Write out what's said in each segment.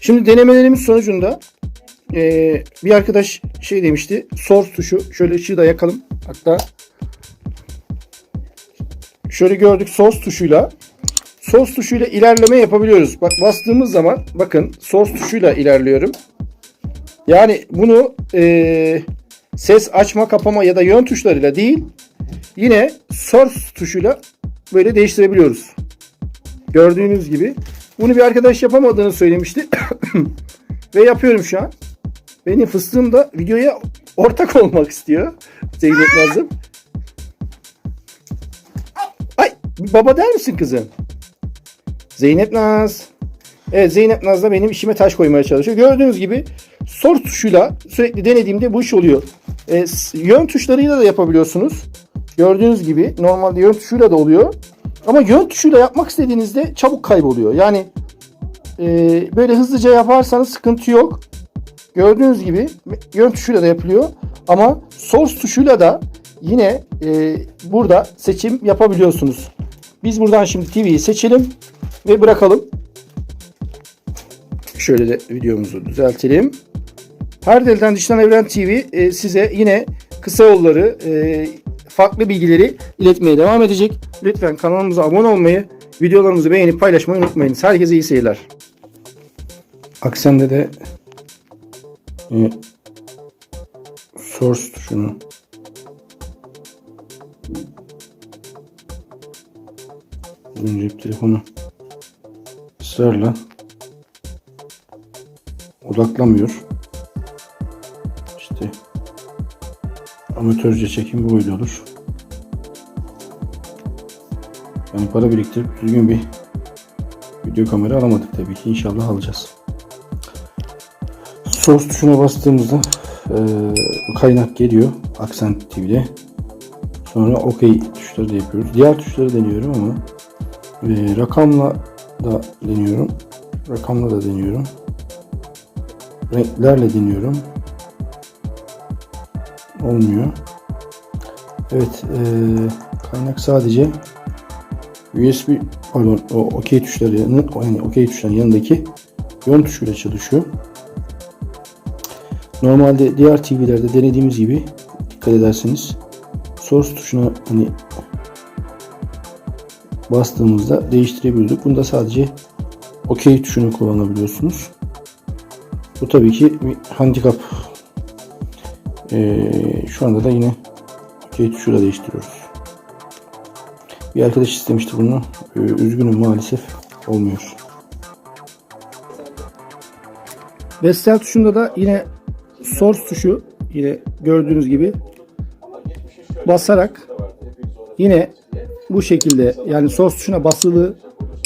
Şimdi denemelerimiz sonucunda eee, bir arkadaş şey demişti. Source tuşu. Şöyle ışığı da yakalım. Hatta şöyle gördük source tuşuyla source tuşuyla ilerleme yapabiliyoruz. Bak bastığımız zaman bakın source tuşuyla ilerliyorum. Yani bunu eee, ses açma kapama ya da yön tuşlarıyla değil yine source tuşuyla böyle değiştirebiliyoruz. Gördüğünüz gibi. Bunu bir arkadaş yapamadığını söylemişti. Ve yapıyorum şu an. Benim fıstığım da videoya ortak olmak istiyor. Zeynep Nazım. Ay baba der misin kızım? Zeynep Naz. Evet Zeynep Naz da benim işime taş koymaya çalışıyor. Gördüğünüz gibi sor tuşuyla sürekli denediğimde bu iş oluyor. E, yön tuşlarıyla da yapabiliyorsunuz. Gördüğünüz gibi normalde yön tuşuyla da oluyor. Ama yön tuşuyla yapmak istediğinizde çabuk kayboluyor. Yani e, böyle hızlıca yaparsanız sıkıntı yok. Gördüğünüz gibi yön tuşuyla da yapılıyor. Ama source tuşuyla da yine e, burada seçim yapabiliyorsunuz. Biz buradan şimdi TV'yi seçelim ve bırakalım. Şöyle de videomuzu düzeltelim. Her delden dıştan evren TV e, size yine kısa yolları, e, farklı bilgileri iletmeye devam edecek. Lütfen kanalımıza abone olmayı, videolarımızı beğenip paylaşmayı unutmayınız. Herkese iyi seyirler. Aksen'de de e, source tuşunu önce bir telefonu ısrarla odaklamıyor. İşte amatörce çekim böyle olur. Yani para biriktirip düzgün bir video kamera alamadık tabii ki. İnşallah alacağız. Source tuşuna bastığımızda eee, kaynak geliyor Accent TV'de. Sonra OK tuşları da yapıyoruz. Diğer tuşları deniyorum ama eee, rakamla da deniyorum. Rakamla da deniyorum. Renklerle deniyorum. Olmuyor. Evet, eee, kaynak sadece USB pardon o OK tuşlarının yani OK tuşlarının yanındaki yön tuşuyla çalışıyor. Normalde diğer TV'lerde denediğimiz gibi dikkat ederseniz source tuşuna hani bastığımızda değiştirebiliyorduk. Bunda sadece OK tuşunu kullanabiliyorsunuz. Bu tabii ki bir handikap. Ee, şu anda da yine OK tuşuyla değiştiriyoruz. Bir arkadaş istemişti bunu. Ee, üzgünüm maalesef olmuyor. Vestel tuşunda da yine source tuşu yine gördüğünüz gibi basarak yine bu şekilde yani source tuşuna basılı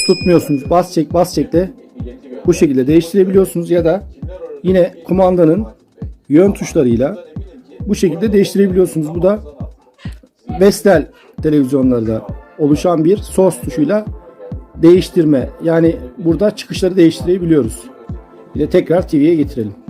tutmuyorsunuz. Bas çek bas çek de bu şekilde değiştirebiliyorsunuz ya da yine kumandanın yön tuşlarıyla bu şekilde değiştirebiliyorsunuz. Bu da Vestel televizyonlarda oluşan bir source tuşuyla değiştirme. Yani burada çıkışları değiştirebiliyoruz. Bir de tekrar TV'ye getirelim.